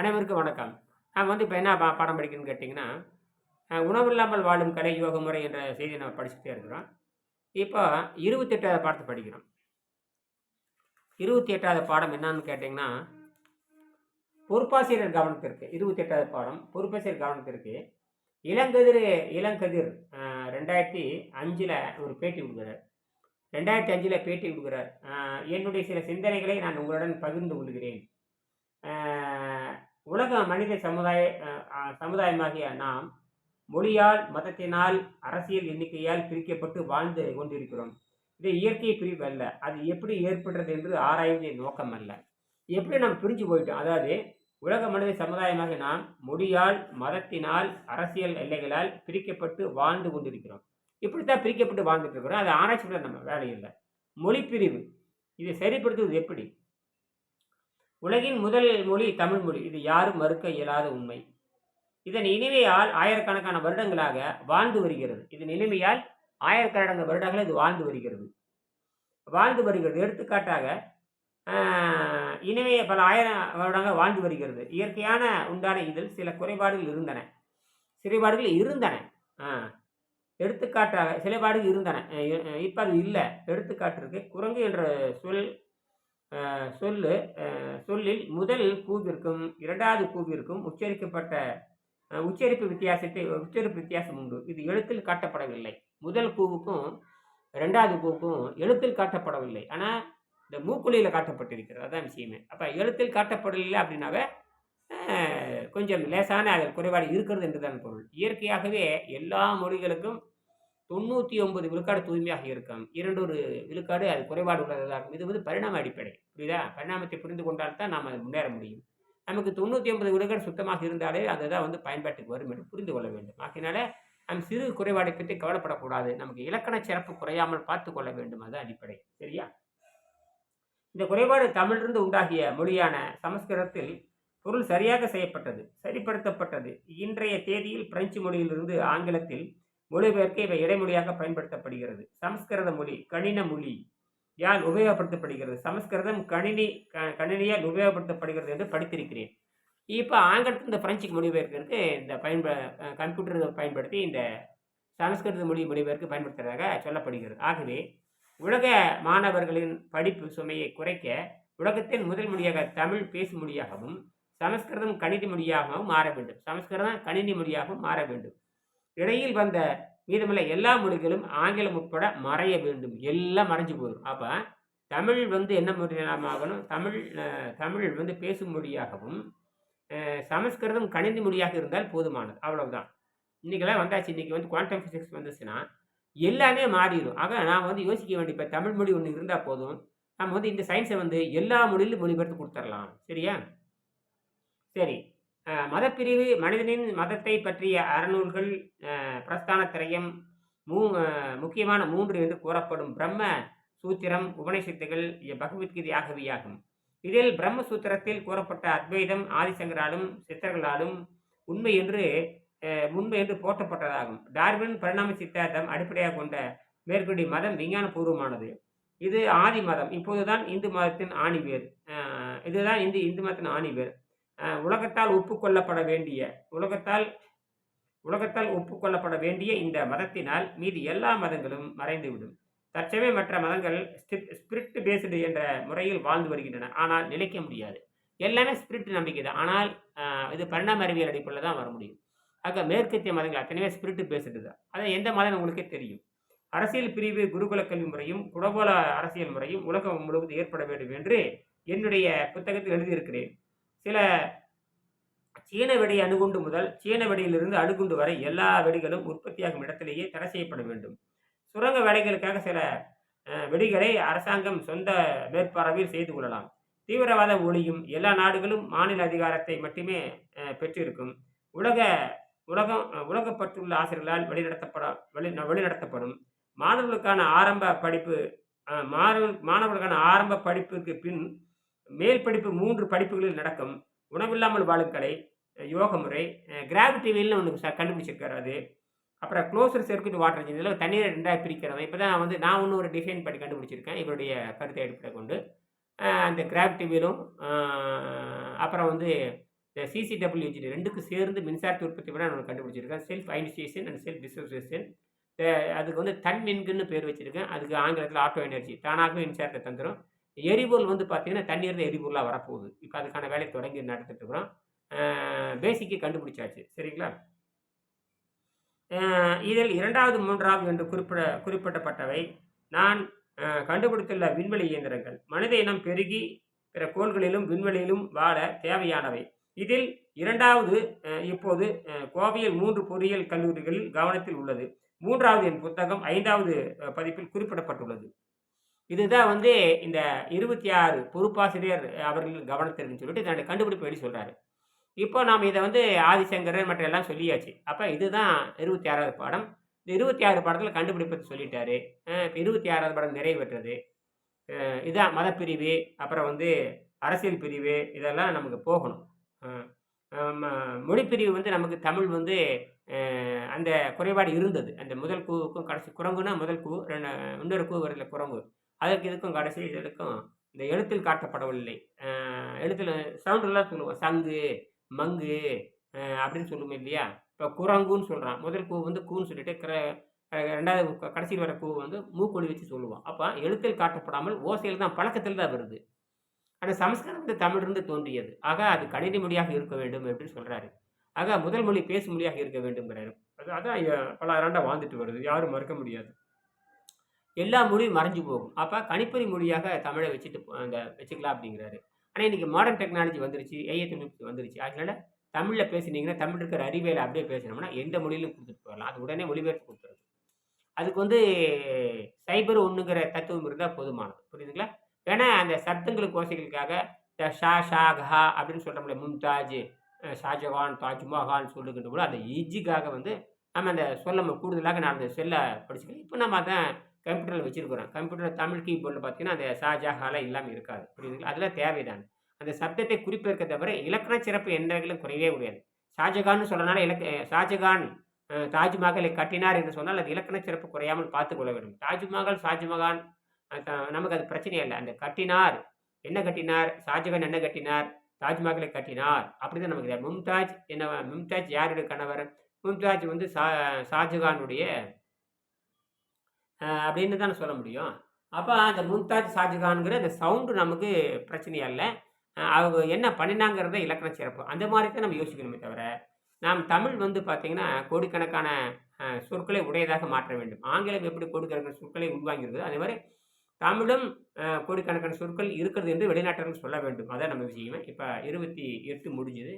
அனைவருக்கும் வணக்கம். நம்ம வந்து இப்போ என்ன பா பாடம் படிக்கணும்னு கேட்டிங்கன்னா உணவு உணவில்லாமல் வாழும் கலை யோக முறை என்ற செய்தியை நம்ம படிச்சுட்டே இருக்கிறோம். இப்போ இருபத்தி எட்டாவது பாடத்தை படிக்கிறோம். இருபத்தி எட்டாவது பாடம் என்னன்னு கேட்டிங்கன்னா பொறுப்பாசிரியர் கவனத்திற்கு இருபத்தி எட்டாவது பாடம் பொறுப்பாசிரியர் கவனத்திற்கு இளங்கதிர் இளங்கதிர் ரெண்டாயிரத்தி அஞ்சில் ஒரு பேட்டி கொடுக்குறார். ரெண்டாயிரத்தி அஞ்சில் பேட்டி கொடுக்குறார். என்னுடைய சில சிந்தனைகளை நான் உங்களுடன் பகிர்ந்து கொள்கிறேன். உலக மனித சமுதாய சமுதாயமாகிய நாம் மொழியால் மதத்தினால் அரசியல் எண்ணிக்கையால் பிரிக்கப்பட்டு வாழ்ந்து கொண்டிருக்கிறோம். இது இயற்கை பிரிவு அல்ல. அது எப்படி ஏற்படுறது என்று ஆராய்வதே நோக்கம் அல்ல. எப்படி நாம் பிரிஞ்சு போயிட்டோம்? அதாவது உலக மனித சமுதாயமாக நாம் மொழியால் மதத்தினால் அரசியல் எல்லைகளால் பிரிக்கப்பட்டு வாழ்ந்து கொண்டிருக்கிறோம். இப்படித்தான் பிரிக்கப்பட்டு வாழ்ந்துட்டு இருக்கிறோம். அது ஆராய்ச்சி நம்ம வேலை இல்லை. மொழி பிரிவு இதை சரிப்படுத்துவது எப்படி? உலகின் முதல் மொழி தமிழ் மொழி. இது யாரும் மறுக்க இயலாத உண்மை. இதன் இனிமையால் ஆயிரக்கணக்கான வருடங்களாக வாழ்ந்து வருகிறது. இதன் இனிமையால் ஆயிரக்கணக்கான வருடங்கள் இது வாழ்ந்து வருகிறது. வாழ்ந்து வருகிறது. எடுத்துக்காட்டாக இனிமையை பல ஆயிரம் வருடங்கள் வாழ்ந்து வருகிறது. இயற்கையான உண்டான இதில் சில குறைபாடுகள் இருந்தன. சிறைபாடுகள் இருந்தன. எடுத்துக்காட்டாக சிலைபாடுகள் இருந்தன. இப்போ அது இல்லை. எடுத்துக்காட்டிற்கு குரங்கு என்ற சொல் சொல்லு. சொல்லில் முதல் கூவிற்கும் இரண்டாவது கூவிற்கும் உச்சரிக்கப்பட்ட உச்சரிப்பு வித்தியாசத்தை உச்சரிப்பு வித்தியாசம் உண்டு. இது எழுத்தில் காட்டப்படவில்லை. முதல் கூவுக்கும் ரெண்டாவது கூவுக்கும் எழுத்தில் காட்டப்படவில்லை. ஆனால் இந்த மூக்குழியில் காட்டப்பட்டிருக்கிறது. அதான் விஷயமே. அப்போ எழுத்தில் காட்டப்படவில்லை அப்படின்னாவே கொஞ்சம் லேசான அதில் குறைபாடு இருக்கிறது என்று தான் பொருள். இயற்கையாகவே எல்லா மொழிகளுக்கும் தொண்ணூற்றி ஒன்பது விழுக்காடு தூய்மையாக இருக்கும். இரண்டு ஒரு விழுக்காடு அது குறைபாடு உள்ளதாக இருக்கும் இது வந்து பரிணாம அடிப்படை. புரியுதா? பரிணாமத்தை புரிந்து கொண்டால் தான் நாம் முன்னேற முடியும். நமக்கு தொண்ணூற்றி ஒன்பது விழுக்காடு சுத்தமாக இருந்தாலே அதுதான் வந்து பயன்பாட்டுக்கு வரும் என்று புரிந்து கொள்ள வேண்டும். ஆகையினால நம் சிறு குறைபாடை பற்றி கவலைப்படக்கூடாது. நமக்கு இலக்கண சிறப்பு குறையாமல் பார்த்து கொள்ள வேண்டும். அது அடிப்படை. சரியா? இந்த குறைபாடு தமிழிலிருந்து உண்டாகிய மொழியான சமஸ்கிருதத்தில் பொருள் சரியாக செய்யப்பட்டது சரிப்படுத்தப்பட்டது. இன்றைய தேதியில் பிரெஞ்சு மொழியிலிருந்து ஆங்கிலத்தில் மொழிபெயர்க்க இவை இடைமொழியாக பயன்படுத்தப்படுகிறது. சமஸ்கிருத மொழி கணின மொழி யால் உபயோகப்படுத்தப்படுகிறது. சமஸ்கிருதம் கணினி க- கணினியால் உபயோகப்படுத்தப்படுகிறது என்று படித்திருக்கிறேன். இப்போ ஆங்கிலத்தில் இந்த பிரெஞ்சுக்கு மொழிபெயர்க்கிறதுக்கு இந்த பயன்ப கம்ப்யூட்டரை கம்ப்யூட்டர் பயன்படுத்தி இந்த சமஸ்கிருத மொழி மொழிபெயர்க்கு பயன்படுத்துறதாக சொல்லப்படுகிறது. ஆகவே உலக மாணவர்களின் படிப்பு சுமையை குறைக்க உலகத்தின் முதல் மொழியாக தமிழ் பேசும் மொழியாகவும் சமஸ்கிருதம் கணினி மொழியாகவும் மாற வேண்டும். சமஸ்கிருதம் கணினி மொழியாகவும் மாற வேண்டும். இடையில் வந்த மீதமுள்ள எல்லா மொழிகளும் ஆங்கிலம் உட்பட மறைய வேண்டும். எல்லாம் மறைஞ்சு போயிடும். அப்போ தமிழ் வந்து என்ன மொழியாகணும்? தமிழ் தமிழ் வந்து பேசும் மொழியாகவும் சமஸ்கிருதம் கணினி மொழியாக இருந்தால் போதுமானது. அவ்வளவுதான். இன்றைக்கெல்லாம் வந்தாச்சு. இன்றைக்கி வந்து குவாண்டம் ஃபிசிக்ஸ் வந்துச்சுன்னா எல்லாமே மாறிடும். ஆக நான் வந்து யோசிக்க வேண்டிய இப்போ தமிழ் மொழி ஒன்று இருந்தால் போதும். நம்ம வந்து இந்த சயின்ஸை வந்து எல்லா மொழியிலும் மொழிபெயர்த்து கொடுத்துடலாம். சரியா? சரி. மதப்பிரிவு மனிதனின் மதத்தை பற்றிய அறநூல்கள் பிரஸ்தான திரையம் மூ முக்கியமான மூன்று என்று கூறப்படும் பிரம்ம சூத்திரம் உபனிஷத்துகள் பகவத்கீதை ஆகவியாகும் இதில் பிரம்ம சூத்திரத்தில் கூறப்பட்ட அத்வைதம் ஆதிசங்கராலும் சித்தர்களாலும் உண்மை என்று உண்மை என்று போற்றப்பட்டதாகும். டார்வின் பரிணாம சித்தாந்தம் அடிப்படையாக கொண்ட மேற்குடி மதம் விஞ்ஞான பூர்வமானது இது ஆதி மதம். இப்போதுதான் இந்து மதத்தின் ஆணிவேர். இதுதான் இந்து இந்து மதத்தின் ஆணிவேர். உலகத்தால் ஒப்புக்கொள்ளப்பட வேண்டிய உலகத்தால் உலகத்தால் ஒப்புக்கொள்ளப்பட வேண்டிய இந்த மதத்தினால் மீதி எல்லா மதங்களும் மறைந்துவிடும். தற்சமயம் மற்ற மதங்கள் ஸ்பிரிட் பேஸ்டு என்ற முறையில் வாழ்ந்து வருகின்றன. ஆனால் நிலைக்க முடியாது. எல்லாமே ஸ்பிரிட் நம்பிக்கை தான். ஆனால் இது பரிணாம அறிவியல் அடிப்படையில் தான் வர முடியும். ஆக மேற்கத்திய மதங்கள் அத்தனைவே ஸ்பிரிட் பேஸ்டு தான். அதை எந்த மதம் உங்களுக்கே தெரியும். அரசியல் பிரிவு குருகுல கல்வி முறையும் குடகோல அரசியல் முறையும் உலகம் முழுவதும் ஏற்பட வேண்டும் என்று என்னுடைய புத்தகத்தில் எழுதியிருக்கிறேன். சில சீன வெடி அணுகுண்டு முதல் சீன வெடியிலிருந்து அணுகுண்டு வரை எல்லா வெடிகளும் உற்பத்தியாகும் இடத்திலேயே தடை செய்யப்பட வேண்டும். சுரங்க வேலைகளுக்காக சில வெடிகளை அரசாங்கம் சொந்த மேற்பார்வையில் செய்து கொள்ளலாம். தீவிரவாத ஒளியும் எல்லா நாடுகளும் மாநில அதிகாரத்தை மட்டுமே பெற்றிருக்கும். உலக உலகம் அஹ், உலகப்பற்றுள்ள ஆசிரியர்களால் வழிநடத்தப்பட வழி வழிநடத்தப்படும். மாணவர்களுக்கான ஆரம்ப படிப்பு மாணவ மாணவர்களுக்கான ஆரம்ப படிப்புக்கு பின் மேல் படிப்பு மூன்று படிப்புகளில் நடக்கும். உணவில்லாமல் வாழும் கலை யோக முறை கிராவிட்டி வெயில்னு ஒன்று ச- கண்டுபிடிச்சிருக்காரு அது. அப்புறம் க்ளோசர் சர்க்யூட் வாட்டர் இன்ஜின் இதில் தண்ணீரை ரெண்டாக பிரிக்கிறவன். இப்போ தான் வந்து நான் ஒன்று ஒரு டிசைன் பண்ணி கண்டுபிடிச்சிருக்கேன் இவருடைய கருத்தை அடிப்படை கொண்டு. அந்த கிராவிட்டி வீலும் அப்புறம் வந்து இந்த சிசிடபிள்யூ இன்ஜின் ரெண்டுக்கும் சேர்ந்து மின்சாரத்தை உற்பத்தி பண்ண நான் கண்டுபிடிச்சிருக்கேன். Self initiation and self dissociation அதுக்கு வந்து தன் மின்குன்னு பேர் வச்சுருக்கேன். அதுக்கு ஆங்கிலத்தில் ஆட்டோ எனர்ஜி தானாகவே மின்சாரத்தை தந்துடும் எரிபொருள் வந்து பார்த்தீங்கன்னா தண்ணீர் எரிபொருளாக வரப்போகுது. இப்போ அதுக்கான வேலை தொடங்கி நடத்திட்டுருக்குறோம் பேசிக்கை கண்டுபிடிச்சாச்சு. சரிங்களா? இதில் இரண்டாவது மூன்றாவது என்று குறிப்பிட குறிப்பிடப்பட்டவை. நான் கண்டுபிடித்துள்ள விண்வெளி இயந்திரங்கள். மனித இனம் பெருகி பிற கோள்களிலும் விண்வெளியிலும் வாழ தேவையானவை. இதில் இரண்டாவது இப்போது கோவையில் மூன்று பொறியியல் கல்லூரிகளில் கவனத்தில் உள்ளது. மூன்றாவது என் புத்தகம் ஐந்தாவது பதிப்பில் குறிப்பிடப்பட்டுள்ளது. இதுதான் வந்து இந்த இருபத்தி ஆறு பொறுப்பாசிரியர் அவர்கள் கவனத்திற்குன்னு சொல்லிட்டு தன்னுடைய கண்டுபிடிப்பு எப்படி சொல்கிறாரு இப்போ நாம் இதை வந்து ஆதிசங்கரன் மற்ற எல்லாம் சொல்லியாச்சு. அப்போ இதுதான் இருபத்தி ஆறாவது பாடம். இந்த இருபத்தி ஆறு பாடத்தில் கண்டுபிடிப்பதை சொல்லிட்டாரு. இப்போ இருபத்தி ஆறாவது பாடம் நிறைவேற்றது. இதுதான் இதான் மதப்பிரிவு அப்புறம் வந்து அரசியல் பிரிவு இதெல்லாம் நமக்கு போகணும். மொழிப்பிரிவு வந்து நமக்கு தமிழ் வந்து அந்த குறைபாடு இருந்தது. அந்த முதல் கூவுக்கும் கடைசி குரங்குன்னா முதல் கூ ரெண்டு இன்னொரு கூ வரல குரங்கு. அதற்கு இதுக்கும் கடைசி இதுக்கும் இந்த எழுத்தில் காட்டப்படவில்லை. எழுத்தில் சவுண்டெல்லாம் சொல்லுவோம். சங்கு மங்கு அப்படின்னு சொல்லுவோம் இல்லையா? இப்போ குரங்குன்னு சொல்கிறான் முதல் கூ வந்து கூன்னு சொல்லிட்டு கிர ரெண்டாவது கடைசியில் வர கூ வந்து மூக்கொழி வச்சு சொல்லுவோம் அப்போ எழுத்தில் காட்டப்படாமல் ஓசையில் தான் பழக்கத்தில் தான் வருது. ஆனால் சமஸ்கிருதம் வந்து தமிழிருந்து தோன்றியது. ஆக அது கணினி மொழியாக இருக்க வேண்டும் அப்படின்னு சொல்கிறாரு ஆக முதல் மொழி பேசும் மொழியாக இருக்க வேண்டும்ங்கிறாரு. அது அதான் பல ஆண்டாக வாழ்ந்துட்டு வருது. யாரும் மறுக்க முடியாது. எல்லா மொழியும் மறைஞ்சு போகும். அப்போ கணிப்பொறி மொழியாக தமிழை வச்சுட்டு அந்த வச்சுக்கலாம் அப்படிங்கிறாரு. ஆனால் இன்றைக்கி மாடர்ன் டெக்னாலஜி வந்துருச்சு ஏஐ தொழில்நுட்பம் வந்துருச்சு. அதனால தமிழில் பேசுனீங்கன்னா தமிழ் இருக்கிற அறிவியல் அப்படியே பேசினோம்னா எந்த மொழியிலும் கொடுத்துட்டு போகலாம். அது உடனே மொழிபெயர்த்து கொடுத்துருது. அதுக்கு வந்து சைபர் ஒன்றுங்கிற தத்துவம் இருந்தால் போதுமானது. புரியுதுங்களா? ஏன்னா அந்த சப்தங்களுக்கு ஓசைகளுக்காக இந்த ஷா ஷா கஹா அப்படின்னு சொல்கிறோம்ல மும்தாஜ் ஷாஜஹான் ஷாஜகான் தாஜ்மஹால் சொல்லுகின்ற கூட அந்த இஜிக்காக வந்து நம்ம அந்த சொல்ல கூடுதலாக நான் அந்த செல்லை படிச்சுக்கலாம் இப்போ நம்ம அதான் கம்ப்யூட்டரில் வச்சுருக்குறோம். கம்ப்யூட்டர் தமிழ் கீபோர்டில் பார்த்தீங்கன்னா அந்த ஷாஜஹாலாம் இல்லாமல் இருக்காது. புரியுதுங்களா? அதெல்லாம் தேவைதான். அந்த சப்தத்தை குறிப்பிருக்க தவிர இலக்கண சிறப்பு எந்த வகையிலும் குறையவே முடியாது. ஷாஜகான்னு சொல்கிறனால இலக்க ஷாஜகான் தாஜ்மஹாலை கட்டினார் என்று சொன்னால் அது இலக்கண சிறப்பு குறையாமல் பார்த்துக்கொள்ள வேண்டும். தாஜ்மஹால் ஷாஜ்மஹான் நமக்கு அது பிரச்சனை இல்லை அந்த கட்டினார் என்ன கட்டினார்? ஷாஜகான் என்ன கட்டினார்? தாஜ்மஹாலை கட்டினார். அப்படிதான் நமக்கு மும்தாஜ் என்ன மும்தாஜ் யாருடைய கணவர்? மும்தாஜ் வந்து ஷா ஷாஜகானுடைய அப்படின்னு தானே சொல்ல முடியும். அப்போ அந்த மும்தாஜ் ஷாஜகான்ங்கிற அந்த சவுண்டு நமக்கு பிரச்சனையா இல்லை அவங்க என்ன பண்ணினாங்கிறத இலக்கண சிறப்பு. அந்த மாதிரி தான் நம்ம யோசிக்கணுமே தவிர நாம் தமிழ் வந்து பார்த்திங்கன்னா கோடிக்கணக்கான சொற்களை உடையதாக மாற்ற வேண்டும். ஆங்கிலம் எப்படி கோடிக்கணக்கான சொற்களை உள்வாங்கியிருக்குது அதே மாதிரி தமிழும் கோடிக்கணக்கான சொற்கள் இருக்கிறது என்று வெளிநாட்டர்கள் சொல்ல வேண்டும். அதான் நம்ம விஷயம். இப்போ இருபத்தி எட்டு முடிஞ்சுது.